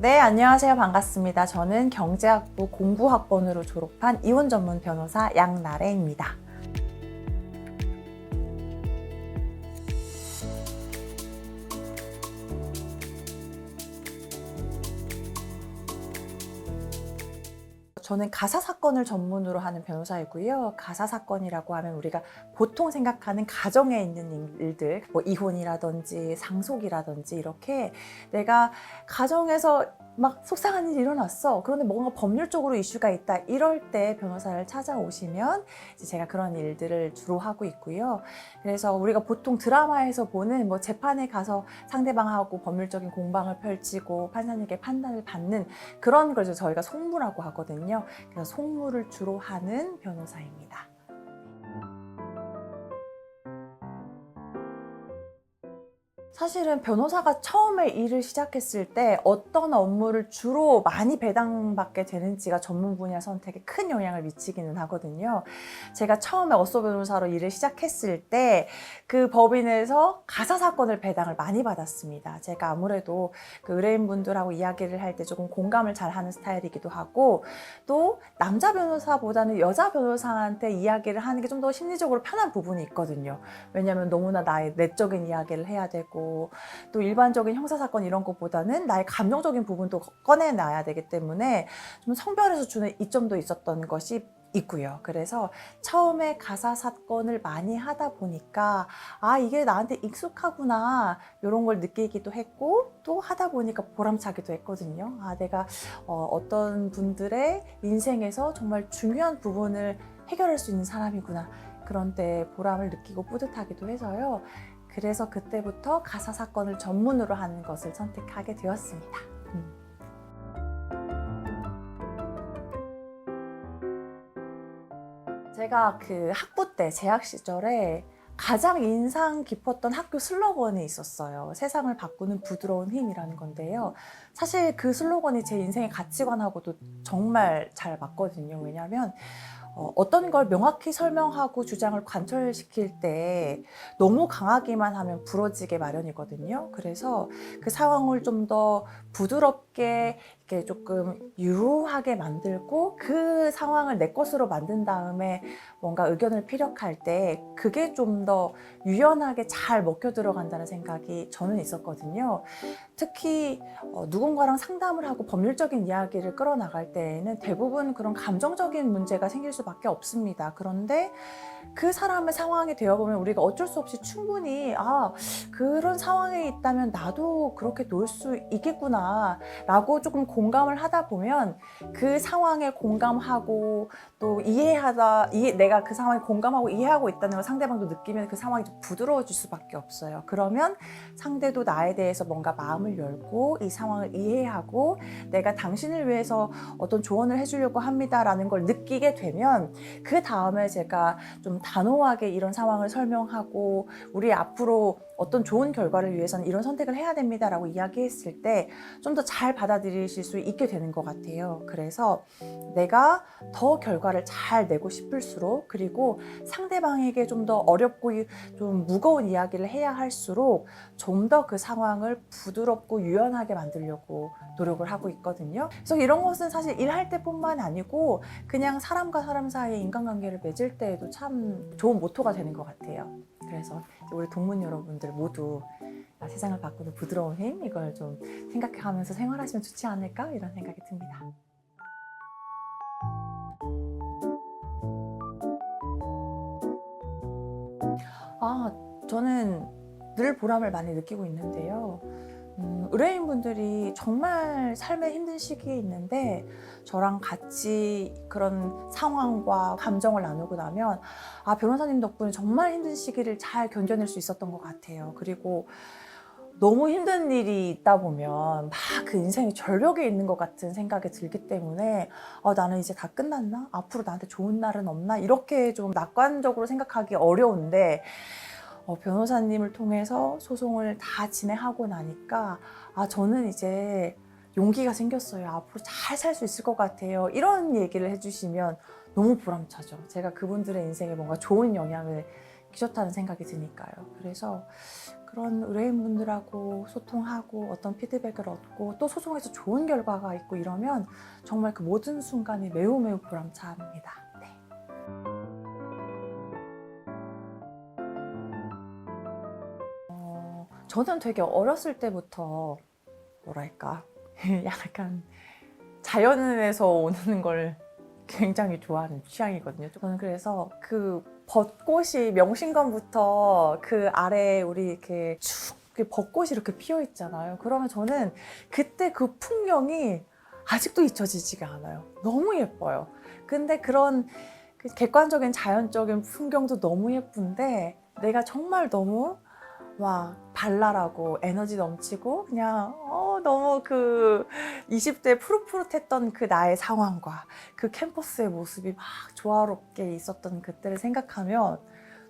네, 안녕하세요. 반갑습니다. 저는 경제학부 공부학번으로 졸업한 이혼 전문 변호사 양나래입니다. 저는 가사 사건을 전문으로 하는 변호사이고요. 가사 사건이라고 하면 우리가 보통 생각하는 가정에 있는 일들, 뭐 이혼이라든지 상속이라든지 이렇게 내가 가정에서 막 속상한 일이 일어났어. 그런데 뭔가 법률적으로 이슈가 있다. 이럴 때 변호사를 찾아오시면 제가 그런 일들을 주로 하고 있고요. 그래서 우리가 보통 드라마에서 보는 뭐 재판에 가서 상대방하고 법률적인 공방을 펼치고 판사님께 판단을 받는 그런 걸 저희가 송무라고 하거든요. 그래서 송무를 주로 하는 변호사입니다. 사실은 변호사가 처음에 일을 시작했을 때 어떤 업무를 주로 많이 배당받게 되는지가 전문 분야 선택에 큰 영향을 미치기는 하거든요. 제가 처음에 어소 변호사로 일을 시작했을 때 그 법인에서 가사 사건을 배당을 많이 받았습니다. 제가 아무래도 그 의뢰인분들하고 이야기를 할 때 조금 공감을 잘 하는 스타일이기도 하고 또 남자 변호사보다는 여자 변호사한테 이야기를 하는 게 좀 더 심리적으로 편한 부분이 있거든요. 왜냐하면 너무나 나의 내적인 이야기를 해야 되고 또 일반적인 형사사건 이런 것보다는 나의 감정적인 부분도 꺼내놔야 되기 때문에 좀 성별에서 주는 이점도 있었던 것이 있고요. 그래서 처음에 가사 사건을 많이 하다 보니까 아 이게 나한테 익숙하구나 이런 걸 느끼기도 했고 또 하다 보니까 보람차기도 했거든요. 아 내가 어, 어떤 분들의 인생에서 정말 중요한 부분을 해결할 수 있는 사람이구나 그런 때 보람을 느끼고 뿌듯하기도 해서요. 그래서 그때부터 가사 사건을 전문으로 하는 것을 선택하게 되었습니다. 음. 제가 그 학부 때 재학 시절에 가장 인상 깊었던 학교 슬로건이 있었어요. 세상을 바꾸는 부드러운 힘이라는 건데요. 사실 그 슬로건이 제 인생의 가치관하고도 정말 잘 맞거든요. 왜냐하면 어, 어떤 걸 명확히 설명하고 주장을 관철시킬 때 너무 강하기만 하면 부러지게 마련이거든요. 그래서 그 상황을 좀 더 부드럽게 이렇게 조금 유하게 만들고 그 상황을 내 것으로 만든 다음에 뭔가 의견을 피력할 때 그게 좀 더 유연하게 잘 먹혀 들어간다는 생각이 저는 있었거든요. 특히 어, 누군가랑 상담을 하고 법률적인 이야기를 끌어나갈 때에는 대부분 그런 감정적인 문제가 생길 수밖에 없습니다. 그런데 그 사람의 상황이 되어보면 우리가 어쩔 수 없이 충분히 아 그런 상황에 있다면 나도 그렇게 놓을 수 있겠구나 라고 조금 공감을 하다 보면 그 상황에 공감하고 또 이해하다 이해, 내가 그 상황에 공감하고 이해하고 있다는 걸 상대방도 느끼면 그 상황이 좀 부드러워질 수밖에 없어요. 그러면 상대도 나에 대해서 뭔가 마음을 열고 이 상황을 이해하고 내가 당신을 위해서 어떤 조언을 해주려고 합니다라는 걸 느끼게 되면 그 다음에 제가 좀 단호하게 이런 상황을 설명하고 우리 앞으로 어떤 좋은 결과를 위해서는 이런 선택을 해야 됩니다라고 이야기했을 때 좀 더 잘 받아들이실 수 있게 되는 것 같아요. 그래서 내가 더 결과를 잘 내고 싶을수록 그리고 상대방에게 좀 더 어렵고 좀 무거운 이야기를 해야 할수록 좀 더 그 상황을 부드럽고 유연하게 만들려고 노력을 하고 있거든요. 그래서 이런 것은 사실 일할 때뿐만 아니고 그냥 사람과 사람 사이의 인간관계를 맺을 때에도 참 좋은 모토가 되는 것 같아요. 그래서 우리 동문 여러분들 모두 세상을 바꾸는 부드러운 힘 이걸 좀 생각하면서 생활하시면 좋지 않을까 이런 생각이 듭니다. 아, 저는 늘 보람을 많이 느끼고 있는데요. 음, 의뢰인분들이 정말 삶의 힘든 시기에 있는데 저랑 같이 그런 상황과 감정을 나누고 나면 아 변호사님 덕분에 정말 힘든 시기를 잘 견뎌낼 수 있었던 것 같아요. 그리고 너무 힘든 일이 있다 보면 막 그 인생이 절벽에 있는 것 같은 생각이 들기 때문에 어, 나는 이제 다 끝났나? 앞으로 나한테 좋은 날은 없나? 이렇게 좀 낙관적으로 생각하기 어려운데 어, 변호사님을 통해서 소송을 다 진행하고 나니까 아 저는 이제 용기가 생겼어요. 앞으로 잘 살 수 있을 것 같아요. 이런 얘기를 해주시면 너무 보람차죠. 제가 그분들의 인생에 뭔가 좋은 영향을 좋다는 생각이 드니까요. 그래서 그런 의뢰인분들하고 소통하고 어떤 피드백을 얻고 또 소송에서 좋은 결과가 있고 이러면 정말 그 모든 순간이 매우 매우 보람찹니다. 저는 되게 어렸을 때부터 뭐랄까 약간 자연에서 오는 걸 굉장히 좋아하는 취향이거든요. 저는 그래서 그 벚꽃이 명신관부터 그 아래 우리 이렇게 쭉 벚꽃이 이렇게 피어 있잖아요. 그러면 저는 그때 그 풍경이 아직도 잊혀지지가 않아요. 너무 예뻐요. 근데 그런 그 객관적인 자연적인 풍경도 너무 예쁜데 내가 정말 너무 막 발랄하고 에너지 넘치고 그냥 어, 너무 그 20대 푸릇푸릇했던 그 나의 상황과 그 캠퍼스의 모습이 막 조화롭게 있었던 그때를 생각하면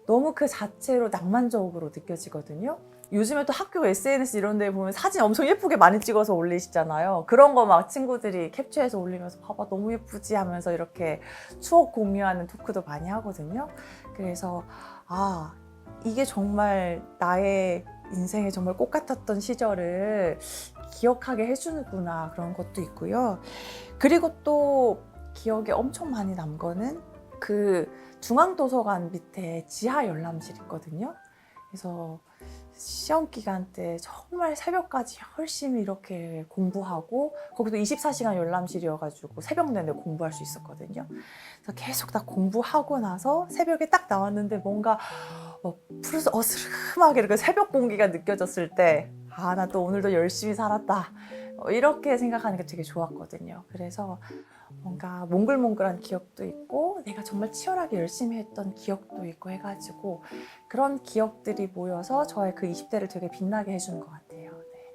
너무 그 자체로 낭만적으로 느껴지거든요. 요즘에 또 학교 SNS 이런 데 보면 사진 엄청 예쁘게 많이 찍어서 올리시잖아요. 그런 거 막 친구들이 캡처해서 올리면서 봐봐 너무 예쁘지 하면서 이렇게 추억 공유하는 토크도 많이 하거든요. 그래서 아 이게 정말 나의 인생에 정말 꽃 같았던 시절을 기억하게 해주는구나 그런 것도 있고요. 그리고 또 기억에 엄청 많이 남 거는 그 중앙도서관 밑에 지하 열람실 있거든요. 그래서 시험 기간 때 정말 새벽까지 열심히 이렇게 공부하고 거기도 24시간 열람실이어가지고 새벽 내내 공부할 수 있었거든요. 그래서 계속 다 공부하고 나서 새벽에 딱 나왔는데 뭔가 어, 푸르 어스름하게 이렇게 새벽 공기가 느껴졌을 때 아, 나 또 오늘도 열심히 살았다. 어, 이렇게 생각하는 게 되게 좋았거든요. 그래서 뭔가 몽글몽글한 기억도 있고 내가 정말 치열하게 열심히 했던 기억도 있고 해가지고 그런 기억들이 모여서 저의 그 20대를 되게 빛나게 해주는 것 같아요. 네.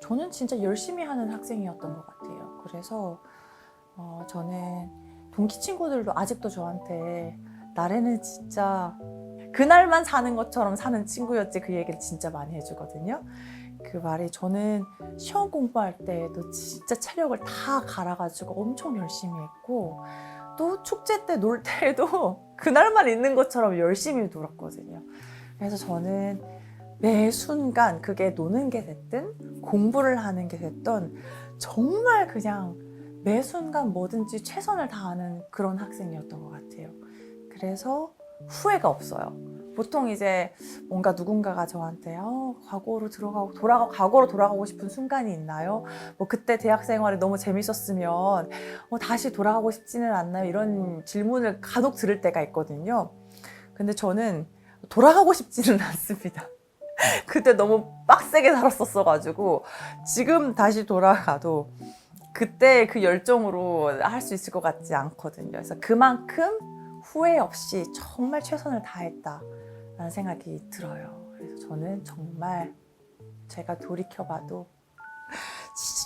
저는 진짜 열심히 하는 학생이었던 것 같아요. 그래서 어, 저는 동기 친구들도 아직도 저한테 나래는 진짜 그날만 사는 것처럼 사는 친구였지 그 얘기를 진짜 많이 해주거든요. 그 말이 저는 시험 공부할 때도 진짜 체력을 다 갈아가지고 엄청 열심히 했고 또 축제 때 놀 때도 그날만 있는 것처럼 열심히 놀았거든요. 그래서 저는 매 순간 그게 노는 게 됐든 공부를 하는 게 됐든 정말 그냥 매 순간 뭐든지 최선을 다하는 그런 학생이었던 것 같아요. 그래서 후회가 없어요. 보통 이제 뭔가 누군가가 저한테 어, 과거로 들어가고 돌아가 과거로 돌아가고 싶은 순간이 있나요? 뭐 그때 대학 생활이 너무 재밌었으면 어, 다시 돌아가고 싶지는 않나요? 이런 질문을 간혹 들을 때가 있거든요. 근데 저는 돌아가고 싶지는 않습니다. 그때 너무 빡세게 살았었어 가지고 지금 다시 돌아가도 그때 그 열정으로 할 수 있을 것 같지 않거든요. 그래서 그만큼 후회 없이 정말 최선을 다했다라는 생각이 들어요. 그래서 저는 정말 제가 돌이켜봐도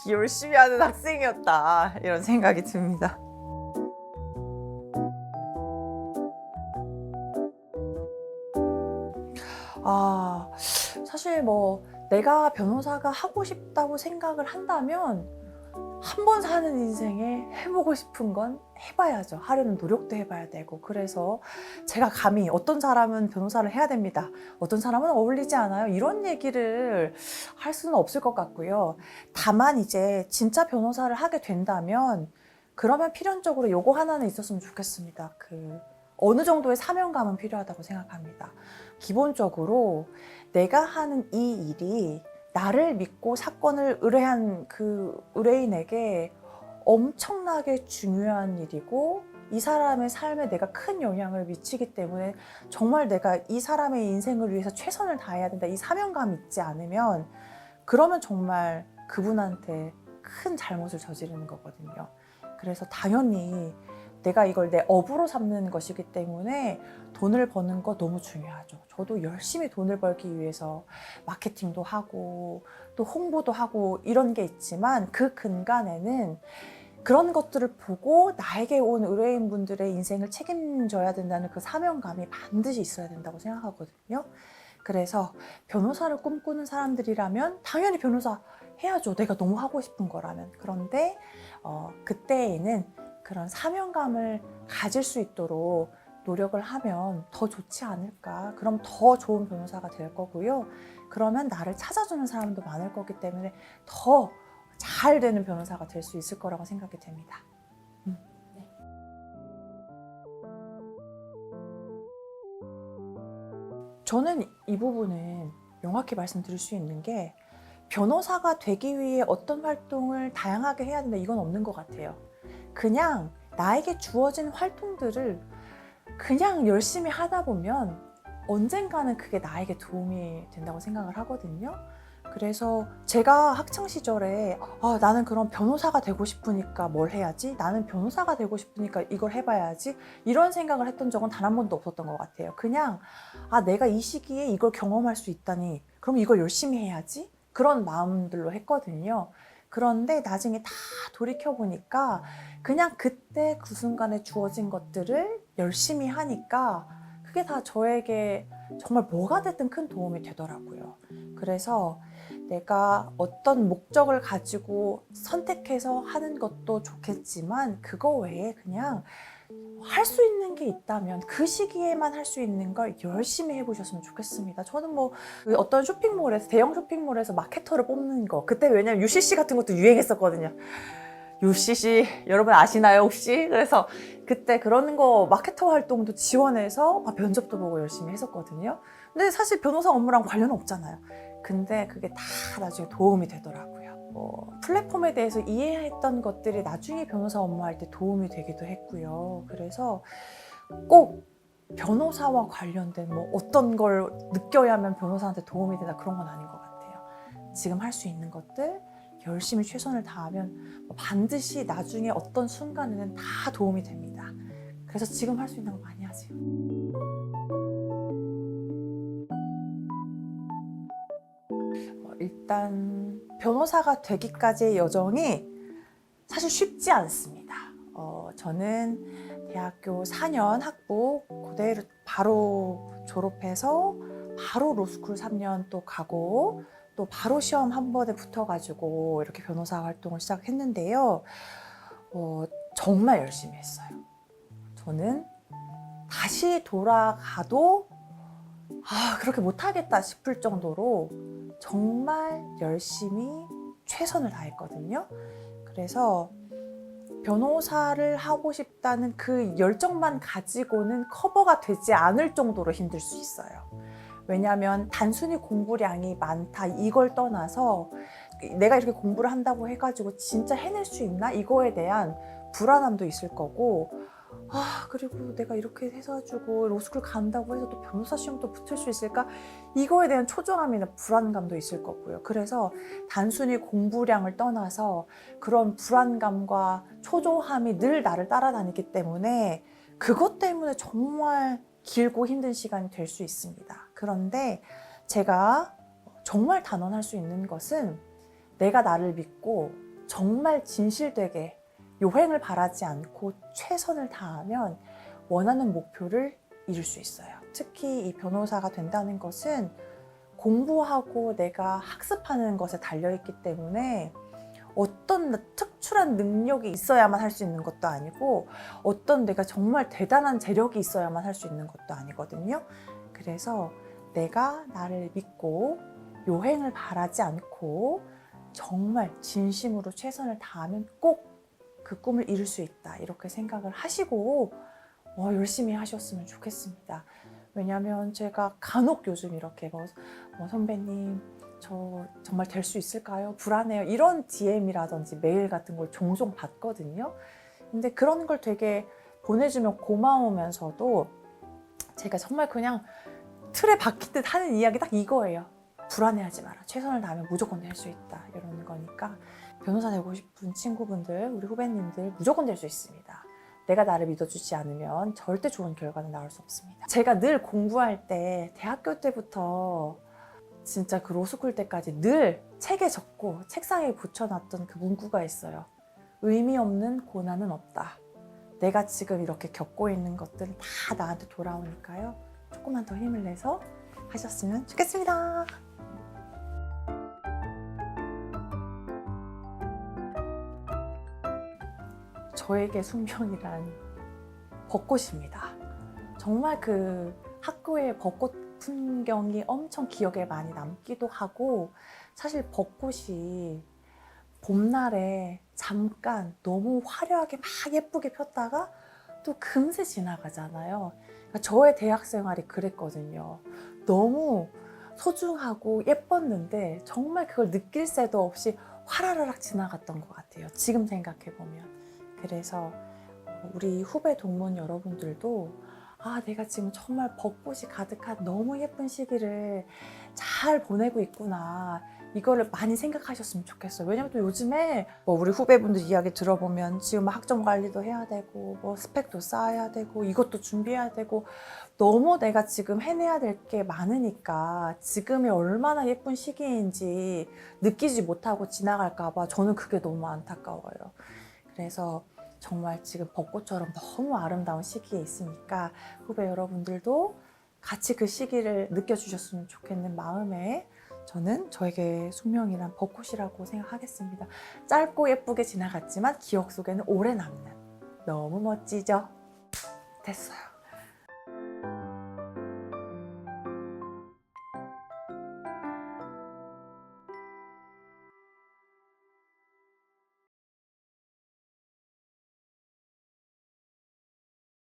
열심히 하는 학생이었다 이런 생각이 듭니다. 아 사실 뭐 내가 변호사가 하고 싶다고 생각을 한다면 한 번 사는 인생에 해보고 싶은 건 해봐야죠. 하려는 노력도 해봐야 되고. 그래서 제가 감히 어떤 사람은 변호사를 해야 됩니다. 어떤 사람은 어울리지 않아요. 이런 얘기를 할 수는 없을 것 같고요. 다만 이제 진짜 변호사를 하게 된다면 그러면 필연적으로 요거 하나는 있었으면 좋겠습니다. 그 어느 정도의 사명감은 필요하다고 생각합니다. 기본적으로 내가 하는 이 일이 나를 믿고 사건을 의뢰한 그 의뢰인에게 엄청나게 중요한 일이고 이 사람의 삶에 내가 큰 영향을 미치기 때문에 정말 내가 이 사람의 인생을 위해서 최선을 다해야 된다. 이 사명감이 있지 않으면 그러면 정말 그분한테 큰 잘못을 저지르는 거거든요. 그래서 당연히 내가 이걸 내 업으로 삼는 것이기 때문에 돈을 버는 거 너무 중요하죠. 저도 열심히 돈을 벌기 위해서 마케팅도 하고 또 홍보도 하고 이런 게 있지만 그 근간에는 그런 것들을 보고 나에게 온 의뢰인분들의 인생을 책임져야 된다는 그 사명감이 반드시 있어야 된다고 생각하거든요. 그래서 변호사를 꿈꾸는 사람들이라면 당연히 변호사 해야죠. 내가 너무 하고 싶은 거라면. 그런데 어, 그때에는 그런 사명감을 가질 수 있도록 노력을 하면 더 좋지 않을까. 그럼 더 좋은 변호사가 될 거고요. 그러면 나를 찾아주는 사람도 많을 거기 때문에 더 잘 되는 변호사가 될 수 있을 거라고 생각이 됩니다. 음. 저는 이 부분은 명확히 말씀드릴 수 있는 게 변호사가 되기 위해 어떤 활동을 다양하게 해야 된다 이건 없는 것 같아요. 그냥 나에게 주어진 활동들을 그냥 열심히 하다 보면 언젠가는 그게 나에게 도움이 된다고 생각을 하거든요. 그래서 제가 학창 시절에 아, 나는 그럼 변호사가 되고 싶으니까 뭘 해야지? 나는 변호사가 되고 싶으니까 이걸 해봐야지? 이런 생각을 했던 적은 단 한 번도 없었던 것 같아요. 그냥 아, 내가 이 시기에 이걸 경험할 수 있다니 그럼 이걸 열심히 해야지? 그런 마음들로 했거든요. 그런데 나중에 다 돌이켜 보니까 그냥 그때 그 순간에 주어진 것들을 열심히 하니까 그게 다 저에게 정말 뭐가 됐든 큰 도움이 되더라고요. 그래서 내가 어떤 목적을 가지고 선택해서 하는 것도 좋겠지만 그거 외에 그냥 할 수 있는 게 있다면 그 시기에만 할 수 있는 걸 열심히 해보셨으면 좋겠습니다. 저는 뭐 어떤 쇼핑몰에서 대형 쇼핑몰에서 마케터를 뽑는 거 그때 왜냐면 UCC 같은 것도 유행했었거든요. UCC 여러분 아시나요 혹시? 그래서 그때 그런 거 마케터 활동도 지원해서 막 면접도 보고 열심히 했었거든요. 근데 사실 변호사 업무랑 관련 없잖아요. 근데 그게 다 나중에 도움이 되더라고요. 뭐 플랫폼에 대해서 이해했던 것들이 나중에 변호사 업무할 때 도움이 되기도 했고요. 그래서 꼭 변호사와 관련된 뭐 어떤 걸 느껴야만 변호사한테 도움이 되다 그런 건 아닌 것 같아요. 지금 할 수 있는 것들 열심히 최선을 다하면 반드시 나중에 어떤 순간에는 다 도움이 됩니다. 그래서 지금 할 수 있는 거 많이 하세요. 어, 일단 변호사가 되기까지의 여정이 사실 쉽지 않습니다. 어, 저는 대학교 4년 학부 그대로 바로 졸업해서 바로 로스쿨 3년 또 가고 또 바로 시험 한 번에 붙어가지고 이렇게 변호사 활동을 시작했는데요. 어, 정말 열심히 했어요. 저는 다시 돌아가도 아, 그렇게 못하겠다 싶을 정도로 정말 열심히 최선을 다했거든요. 그래서 변호사를 하고 싶다는 그 열정만 가지고는 커버가 되지 않을 정도로 힘들 수 있어요. 왜냐하면 단순히 공부량이 많다 이걸 떠나서 내가 이렇게 공부를 한다고 해가지고 진짜 해낼 수 있나 이거에 대한 불안함도 있을 거고 아 그리고 내가 이렇게 해가지고 로스쿨 간다고 해서 또 변호사 시험도 붙을 수 있을까? 이거에 대한 초조함이나 불안감도 있을 거고요. 그래서 단순히 공부량을 떠나서 그런 불안감과 초조함이 늘 나를 따라다니기 때문에 그것 때문에 정말 길고 힘든 시간이 될 수 있습니다. 그런데 제가 정말 단언할 수 있는 것은 내가 나를 믿고 정말 진실되게 요행을 바라지 않고 최선을 다하면 원하는 목표를 이룰 수 있어요. 특히 이 변호사가 된다는 것은 공부하고 내가 학습하는 것에 달려있기 때문에 어떤 특출한 능력이 있어야만 할 수 있는 것도 아니고 어떤 내가 정말 대단한 재력이 있어야만 할 수 있는 것도 아니거든요. 그래서 내가 나를 믿고 요행을 바라지 않고 정말 진심으로 최선을 다하면 꼭 그 꿈을 이룰 수 있다. 이렇게 생각을 하시고 어, 열심히 하셨으면 좋겠습니다. 왜냐하면 제가 간혹 요즘 이렇게 뭐, 뭐 선배님 저 정말 될 수 있을까요? 불안해요. 이런 DM이라든지 메일 같은 걸 종종 받거든요. 근데 그런 걸 되게 보내주면 고마우면서도 제가 정말 그냥 틀에 박힌 듯 하는 이야기 딱 이거예요. 불안해하지 마라. 최선을 다하면 무조건 될 수 있다. 이러는 거니까 변호사 되고 싶은 친구분들, 우리 후배님들 무조건 될 수 있습니다. 내가 나를 믿어주지 않으면 절대 좋은 결과는 나올 수 없습니다. 제가 늘 공부할 때 대학교 때부터 진짜 그 로스쿨 때까지 늘 책에 적고 책상에 붙여놨던 그 문구가 있어요. 의미 없는 고난은 없다. 내가 지금 이렇게 겪고 있는 것들은 다 나한테 돌아오니까요. 조금만 더 힘을 내서 하셨으면 좋겠습니다. 저에게 숙명이란 벚꽃입니다. 정말 그 학교의 벚꽃 풍경이 엄청 기억에 많이 남기도 하고 사실 벚꽃이 봄날에 잠깐 너무 화려하게 막 예쁘게 폈다가 또 금세 지나가잖아요. 그러니까 저의 대학 생활이 그랬거든요. 너무 소중하고 예뻤는데 정말 그걸 느낄 새도 없이 화라라락 지나갔던 것 같아요. 지금 생각해 보면. 그래서 우리 후배 동문 여러분들도 아, 내가 지금 정말 벚꽃이 가득한 너무 예쁜 시기를 잘 보내고 있구나. 이거를 많이 생각하셨으면 좋겠어요. 왜냐면 또 요즘에 뭐 우리 후배분들 이야기 들어보면 지금 학점 관리도 해야 되고 뭐 스펙도 쌓아야 되고 이것도 준비해야 되고 너무 내가 지금 해내야 될 게 많으니까 지금이 얼마나 예쁜 시기인지 느끼지 못하고 지나갈까봐 저는 그게 너무 안타까워요. 그래서 정말 지금 벚꽃처럼 너무 아름다운 시기에 있으니까 후배 여러분들도 같이 그 시기를 느껴주셨으면 좋겠는 마음에 저는 저에게 숙명이란 벚꽃이라고 생각하겠습니다. 짧고 예쁘게 지나갔지만 기억 속에는 오래 남는 너무 멋지죠? 됐어요.